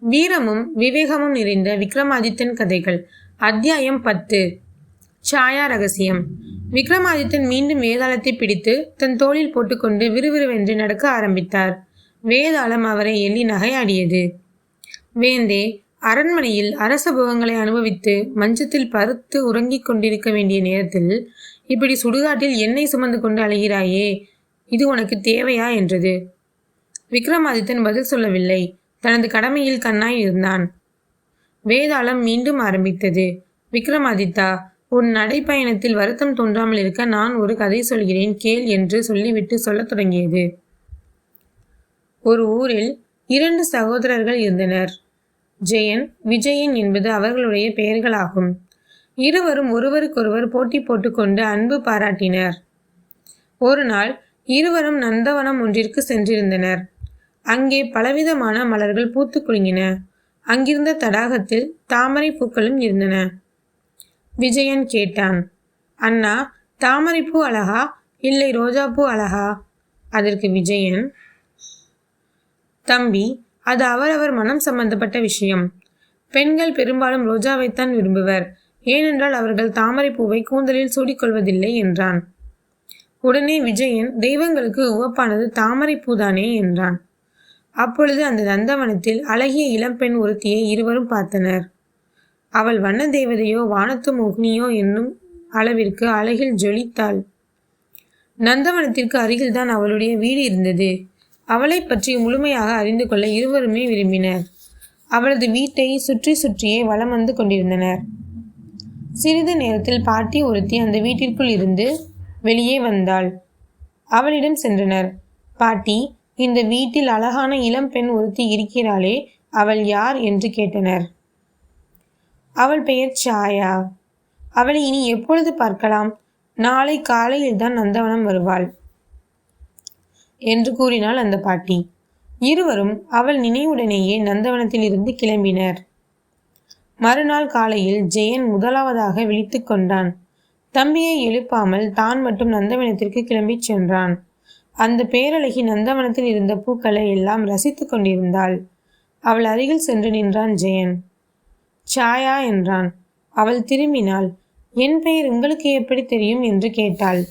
வீரமும் விவேகமும் நிறைந்த விக்ரமாதித்தன் கதைகள். அத்தியாயம் பத்து. சாயா ரகசியம். விக்ரமாதித்தன் மீண்டும் வேதாளத்தை பிடித்து தன் தோளில் போட்டுக்கொண்டு விறுவிறுவென்று நடக்க ஆரம்பித்தார். வேதாளம் அவரை எள்ளி நகையாடியது. வேந்தே அரண்மனையில் அரச புகங்களை அனுபவித்து மஞ்சத்தில் பருத்து உறங்கிக் கொண்டிருக்க வேண்டிய நேரத்தில் இப்படி சுடுகாட்டில் எண்ணெய் சுமந்து கொண்டு அழுகிறாயே இது உனக்கு தேவையா? என்றது. விக்ரமாதித்தன் பதில் சொல்லவில்லை. தனது கடமையில் கண்ணாய் இருந்தான். வேதாளம் மீண்டும் ஆரம்பித்தது. விக்ரமாதித்தா உன் நடைப்பயணத்தில் வருத்தம் தோன்றாமல் இருக்க நான் ஒரு கதை சொல்கிறேன் கேள் என்று சொல்லிவிட்டு சொல்லத் தொடங்கியது. ஒரு ஊரில் இரண்டு சகோதரர்கள் இருந்தனர். ஜெயன் விஜயன் என்பது அவர்களுடைய பெயர்களாகும். இருவரும் ஒருவருக்கொருவர் போட்டி போட்டுக்கொண்டு அன்பு பாராட்டினர். ஒரு நாள் இருவரும் நந்தவனம் ஒன்றிற்கு சென்றிருந்தனர். அங்கே பலவிதமான மலர்கள் பூத்து குலுங்கின. அங்கிருந்த தடாகத்தில் தாமரை பூக்களும் இருந்தன. விஜயன் கேட்டான் அண்ணா தாமரைப்பூ அழகா? இல்லை ரோஜாப்பூ அழகா? அதற்கு விஜயன் தம்பி அது அவரவர் மனம் சம்பந்தப்பட்ட விஷயம். பெண்கள் பெரும்பாலும் ரோஜாவைத்தான் விரும்புவர். ஏனென்றால் அவர்கள் தாமரை பூவை கூந்தலில் சூடிக்கொள்வதில்லை என்றான். உடனே விஜயன் தெய்வங்களுக்கு உவப்பானது தாமரை பூதானே என்றான். அப்பொழுது அந்த நந்தவனத்தில் அழகிய இளம்பெண் ஒருத்தியை இருவரும் பார்த்தனர். அவள் வண்ண தேவதையோ வானத்து மோகினியோ என்னும் அளவிற்கு அழகில் ஜொலித்தாள். நந்தவனத்திற்கு அருகில்தான் அவளுடைய வீடு இருந்தது. அவளை பற்றி முழுமையாக அறிந்து கொள்ள இருவருமே விரும்பினர். அவளது வீட்டை சுற்றி சுற்றியே வலம் வந்து கொண்டிருந்தனர். சிறிது நேரத்தில் பாட்டி ஒருத்தி அந்த வீட்டிற்குள் இருந்து வெளியே வந்தாள். அவளிடம் சென்றனர். பாட்டி இந்த வீட்டில் அழகான இளம் பெண் ஒருத்தி இருக்கிறாளே அவள் யார் என்று கேட்டனர். அவள் பெயர் சாயா. அவளை இனி எப்பொழுது பார்க்கலாம்? நாளை காலையில் தான் நந்தவனம் வருவாள் என்று கூறினாள் அந்த பாட்டி. இருவரும் அவள் நினைவுடனேயே நந்தவனத்தில் இருந்து கிளம்பினர். மறுநாள் காலையில் ஜெயன் முதலாவதாக விழித்து கொண்டான். தம்பியை எழுப்பாமல் தான் மட்டும் நந்தவனத்திற்கு கிளம்பிச் சென்றான். அந்த பேரழகி நந்தவனத்தில் இருந்த பூக்களை எல்லாம் ரசித்து கொண்டிருந்தாள். அவள் அருகில் சென்று நின்றான் ஜெயன். சாயா என்றான். அவள் திரும்பினாள். என் பெயர் உங்களுக்கு எப்படி தெரியும் என்று கேட்டாள்.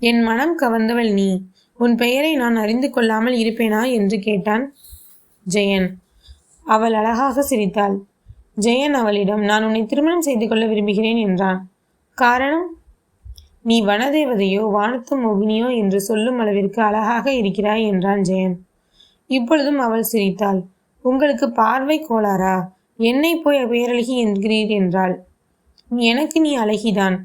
என் மனம் கவர்ந்தவள் நீ. உன் பெயரை நான் அறிந்து கொள்ளாமல் இருப்பேனா என்று கேட்டான் ஜெயன். அவள் அழகாக சிரித்தாள். ஜெயன் அவளிடம் நான் உன்னை திருமணம் செய்து கொள்ள விரும்புகிறேன் என்றான். காரணம்? நீ வனதேவதையோ வானத்து மோகினியோ என்று சொல்லும் அளவிற்கு அழகாக இருக்கிறாய் என்றான் ஜெயன். இப்பொழுதும் அவள் சிரித்தாள். உங்களுக்கு பார்வை கோளாரா என்னை போய் பேரழகி என்கிறீர் என்றாள். எனக்கு நீ அழகிதான்.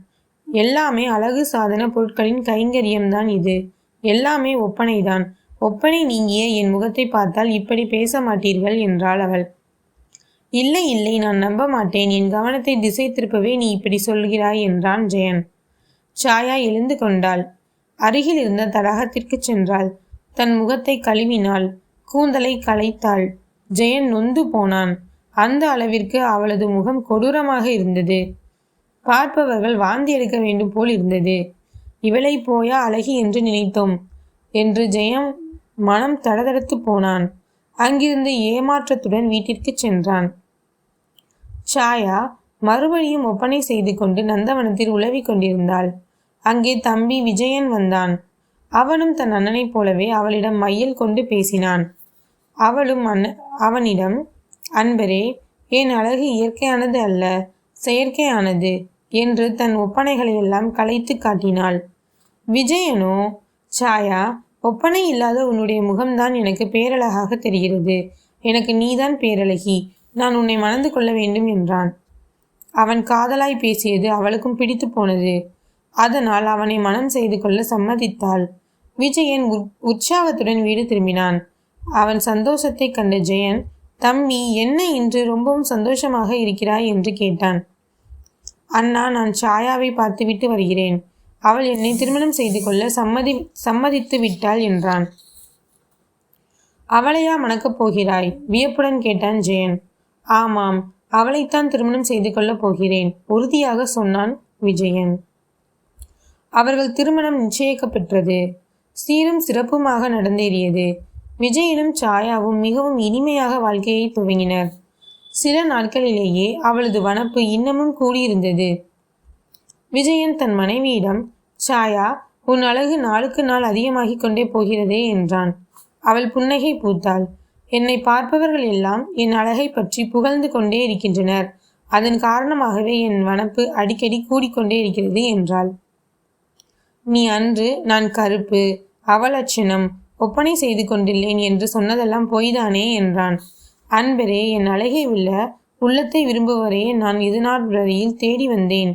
எல்லாமே அழகு சாதன பொருட்களின் கைங்கரியம்தான் இது. எல்லாமே ஒப்பனைதான். ஒப்பனை நீங்கிய என் முகத்தை பார்த்தால் இப்படி பேச மாட்டீர்கள் என்றாள் அவள். இல்லை இல்லை நான் நம்ப மாட்டேன். என் கவனத்தை திசை திருப்பவே நீ இப்படி சொல்கிறாய் என்றான் ஜெயன். சாயா எழுந்து கொண்டாள். அருகில் இருந்த தடாகத்திற்கு சென்றாள். தன் முகத்தை கழுவினாள். கூந்தலை களைத்தாள். ஜெயன் நொந்து போனான். அந்த அளவிற்கு அவளது முகம் கொடூரமாக இருந்தது. பார்ப்பவர்கள் வாந்தி எடுக்க வேண்டும் போல் இருந்தது. இவளை போயா அழகி என்று நினைத்தோம் என்று ஜெயம் மனம் தடதடத்து போனான். அங்கிருந்து ஏமாற்றத்துடன் வீட்டிற்கு சென்றான். சாயா மறுபடியும் ஒப்பனை செய்து கொண்டு நந்தவனத்தில் உலவி கொண்டிருந்தாள். அங்கே தம்பி விஜயன் வந்தான். அவனும் தன் அண்ணனைப் போலவே அவளிடம் மையல் கொண்டு பேசினான். அவளும் அண்ண அவனிடம் அன்பரே என் அழகு இயற்கையானது அல்ல செயற்கையானது என்று தன் ஒப்பனைகளை எல்லாம் கலைத்து காட்டினாள். விஜயனோ சாயா ஒப்பனை இல்லாத உன்னுடைய முகம்தான் எனக்கு பேரழகாக தெரிகிறது. எனக்கு நீதான் பேரழகி. நான் உன்னை மணந்து கொள்ள வேண்டும் என்றான். அவன் காதலாய் பேசியது அவளுக்கும் பிடித்து போனது. அதனால் அவனை மனம் செய்து கொள்ள சம்மதித்தாள். விஜயன் உற்சாகத்துடன் வீடு திரும்பினான். அவன் சந்தோஷத்தை கண்ட ஜெயன் தம்பி என்ன இன்று ரொம்பவும் சந்தோஷமாக இருக்கிறாய்? என்று கேட்டான். அண்ணா நான் சாயாவை பார்த்துவிட்டு வருகிறேன். அவள் என்னை திருமணம் செய்து கொள்ள சம்மதி சம்மதித்து விட்டாள் என்றான். அவளையா மணக்கப் போகிறாய்? வியப்புடன் கேட்டான் ஜெயன். ஆமாம். அவளைத்தான் திருமணம் செய்து கொள்ளப் போகிறேன் உறுதியாக சொன்னான் விஜயன். அவர்கள் திருமணம் நிச்சயிக்கப்பெற்றது. சீரும் சிறப்புமாக நடந்தேறியது. விஜயனும் சாயாவும் மிகவும் இனிமையாக வாழ்க்கையை துவங்கினர். சில நாட்களிலேயே அவளது வனப்பு இன்னமும் கூடியிருந்தது. விஜயன் தன் மனைவியிடம் சாயா உன் அழகு நாளுக்கு நாள் அதிகமாகிக் கொண்டே போகிறதே என்றான். அவள் புன்னகை பூத்தாள். என்னை பார்ப்பவர்கள் எல்லாம் என் அழகை பற்றி புகழ்ந்து கொண்டே இருக்கின்றனர். அதன் காரணமாகவே என் வனப்பு அடிக்கடி கூடிக்கொண்டே இருக்கிறது என்றாள். நீ அன்று நான் கருப்பு அவலட்சணம் ஒப்பனை செய்து கொண்டுள்ளேன் என்று சொன்னதெல்லாம் பொய்தானே என்றான். அன்பரே என் அழகை உள்ள உள்ளத்தை விரும்புவரே நான் இதுநாள் வரையில் தேடி வந்தேன்.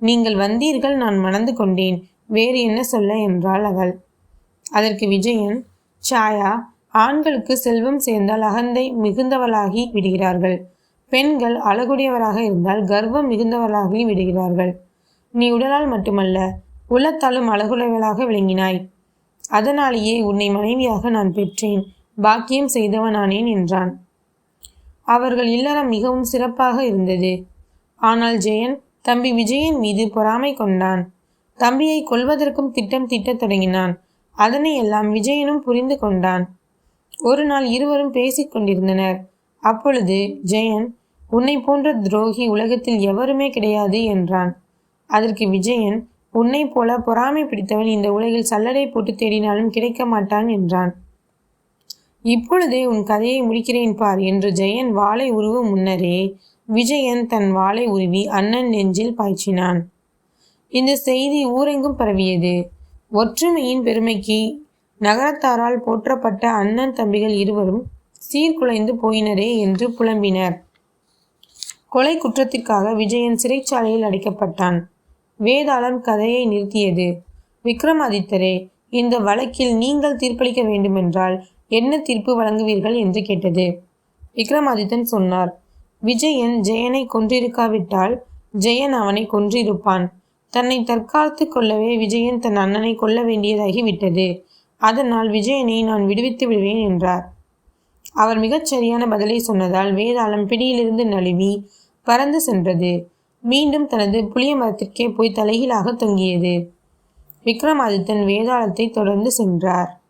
நீங்கள் வந்தீர்கள் நான் மணந்து கொண்டேன். வேறு என்ன சொல்ல என்றாள் அவள். அதற்கு விஜயன் சாயா ஆண்களுக்கு செல்வம் சேர்ந்தால் அகந்தை மிகுந்தவளாகி விடுகிறார்கள். பெண்கள் அழகுடையவராக இருந்தால் கர்வம் மிகுந்தவர்களாகி விடுகிறார்கள். நீ உடலால் மட்டுமல்ல உள்ளத்தாலும் அழகுடையவளாக விளங்கினாய். அதனாலேயே உன்னை மனைவியாக நான் பெற்றேன். பாக்கியம் செய்தவனானேன் என்றான். அவர்கள் இல்லறம் மிகவும் சிறப்பாக இருந்தது. ஆனால் ஜெயன் தம்பி விஜயன் மீது பொறாமை கொண்டான். தம்பியை கொல்வதற்கும் திட்டம் திட்டத் தொடங்கினான். அதனை எல்லாம் விஜயனும் புரிந்து கொண்டான். ஒரு நாள் இருவரும் பேசிக் கொண்டிருந்தனர். அப்பொழுது ஜெயன் உன்னை போன்ற துரோகி உலகத்தில் எவருமே கிடையாது என்றான். அதற்கு விஜயன் உன்னை போல பொறாமை பிடித்தவன் இந்த உலகில் சல்லடை போட்டு தேடினாலும் கிடைக்க மாட்டான் என்றான். இப்பொழுதே உன் கதையை முடிக்கிறேன் பார் என்று ஜெயன் வாளை உருவும் முன்னரே விஜயன் தன் வாளை உருவி அண்ணன் நெஞ்சில் பாய்ச்சினான். இந்த செய்தி ஊரெங்கும் பரவியது. ஒற்றுமையின் பெருமைக்கு நகரத்தாரால் போற்றப்பட்ட அண்ணன் தம்பிகள் இருவரும் சீர்குலைந்து போயினரே என்று புலம்பினர். கொலை குற்றத்திற்காக விஜயன் சிறைச்சாலையில் அடைக்கப்பட்டான். வேதாளம் கதையை நிறுத்தியது. விக்ரமாதித்தரே இந்த வழக்கில் நீங்கள் தீர்ப்பளிக்க வேண்டுமென்றால் என்ன தீர்ப்பு வழங்குவீர்கள் என்று கேட்டது. விக்ரமாதித்தன் சொன்னார் விஜயன் ஜெயனை கொன்றிருக்காவிட்டால் ஜெயன் அவனை கொன்றிருப்பான். தன்னை தற்காத்து கொள்ளவே விஜயன் தன் அண்ணனை கொல்ல வேண்டியதாகி விட்டது அதனால் விஜயனை நான் விடுவித்து விடுவேன் என்றார். அவர் மிகச் சரியான பதிலை சொன்னதால் வேதாளம் பிடியிலிருந்து நழுவி பறந்து சென்றது. மீண்டும் தனது புளிய மரத்திற்கே போய் தலைகீழாக தொங்கியது. விக்ரமாதித்தன் வேதாளத்தை தொடர்ந்து சென்றார்.